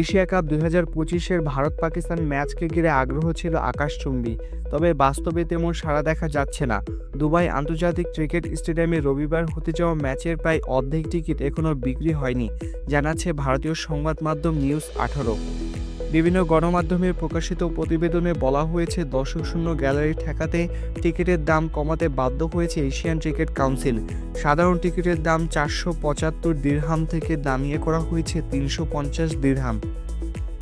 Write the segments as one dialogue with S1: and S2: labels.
S1: Asia cup দুই হাজার পঁচিশের ভারত পাকিস্তান ম্যাচকে ঘিরে আগ্রহ ছিল আকাশচুম্বী। তবে বাস্তবে তেমন সাড়া দেখা যাচ্ছে না। দুবাই আন্তর্জাতিক ক্রিকেট স্টেডিয়ামে রবিবার হতে যাওয়া ম্যাচের প্রায় অর্ধেক টিকিট এখনও বিক্রি হয়নি, জানাচ্ছে ভারতীয় সংবাদ মাধ্যম নিউজ আঠারো। বিভিন্ন গণমাধ্যমে প্রকাশিত প্রতিবেদনে বলা হয়েছে দর্শক শূন্য গ্যালারি ঠেকাতে টিকিটের দাম কমাতে বাধ্য হয়েছে এশিয়ান ক্রিকেট কাউন্সিল। সাধারণ টিকিটের দাম চারশো পঁচাত্তর দিরহাম থেকে দামিয়ে করা হয়েছে তিনশো পঞ্চাশ দিরহাম।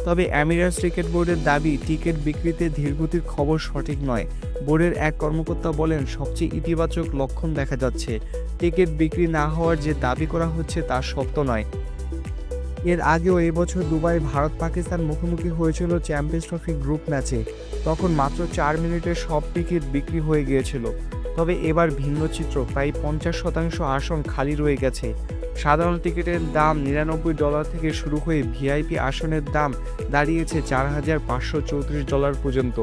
S1: তবে অ্যামিরাস ক্রিকেট বোর্ডের দাবি, টিকিট বিক্রিতে ধীরগতির খবর সঠিক নয়। বোর্ডের এক কর্মকর্তা বলেন, সবচেয়ে ইতিবাচক লক্ষণ দেখা যাচ্ছে। টিকিট বিক্রি না হওয়ার যে দাবি করা হচ্ছে তা সত্য নয়। এর আগেও এবছর দুবাই, ভারত, পাকিস্তান মুখোমুখি হয়েছিল চ্যাম্পিয়ন্স ট্রফি গ্রুপ ম্যাচে। তখন মাত্র চার মিনিটে সব টিকিট বিক্রি হয়ে গিয়েছিল। তবে এবার ভিন্ন চিত্র, প্রায় পঞ্চাশ শতাংশ আসন খালি রয়ে গেছে। সাধারণ টিকিটের দাম নিরানব্বই ডলার থেকে শুরু হয়ে ভিআইপি আসনের দাম দাঁড়িয়েছে চার হাজার পাঁচশো চৌত্রিশ ডলার পর্যন্ত।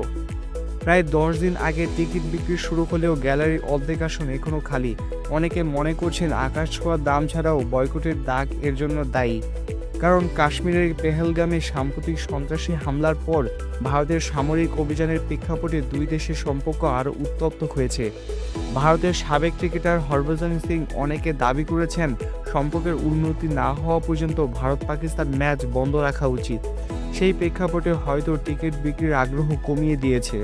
S1: প্রায় দশ দিন আগে টিকিট বিক্রি শুরু হলেও গ্যালারির অর্ধেক আসন এখনও খালি। অনেকে মনে করছেন আকাশ ছোঁয়ার দাম ছাড়াও বয়কটের দাগ এর জন্য দায়ী। কারণ কাশ্মীরের পেহেলগামে সাম্প্রতিক সন্ত্রাসী হামলার পর ভারতের সামরিক অভিযানের প্রেক্ষাপটে দুই দেশের সম্পর্ক আরও উত্তপ্ত হয়েছে। ভারতের সাবেক ক্রিকেটার হরভজন সিং অনেকে দাবি করেছেন, সম্পর্কের উন্নতি না হওয়া পর্যন্ত ভারত পাকিস্তান ম্যাচ বন্ধ রাখা উচিত। সেই প্রেক্ষাপটে হয়তো টিকিট বিক্রির আগ্রহ কমিয়ে দিয়েছে।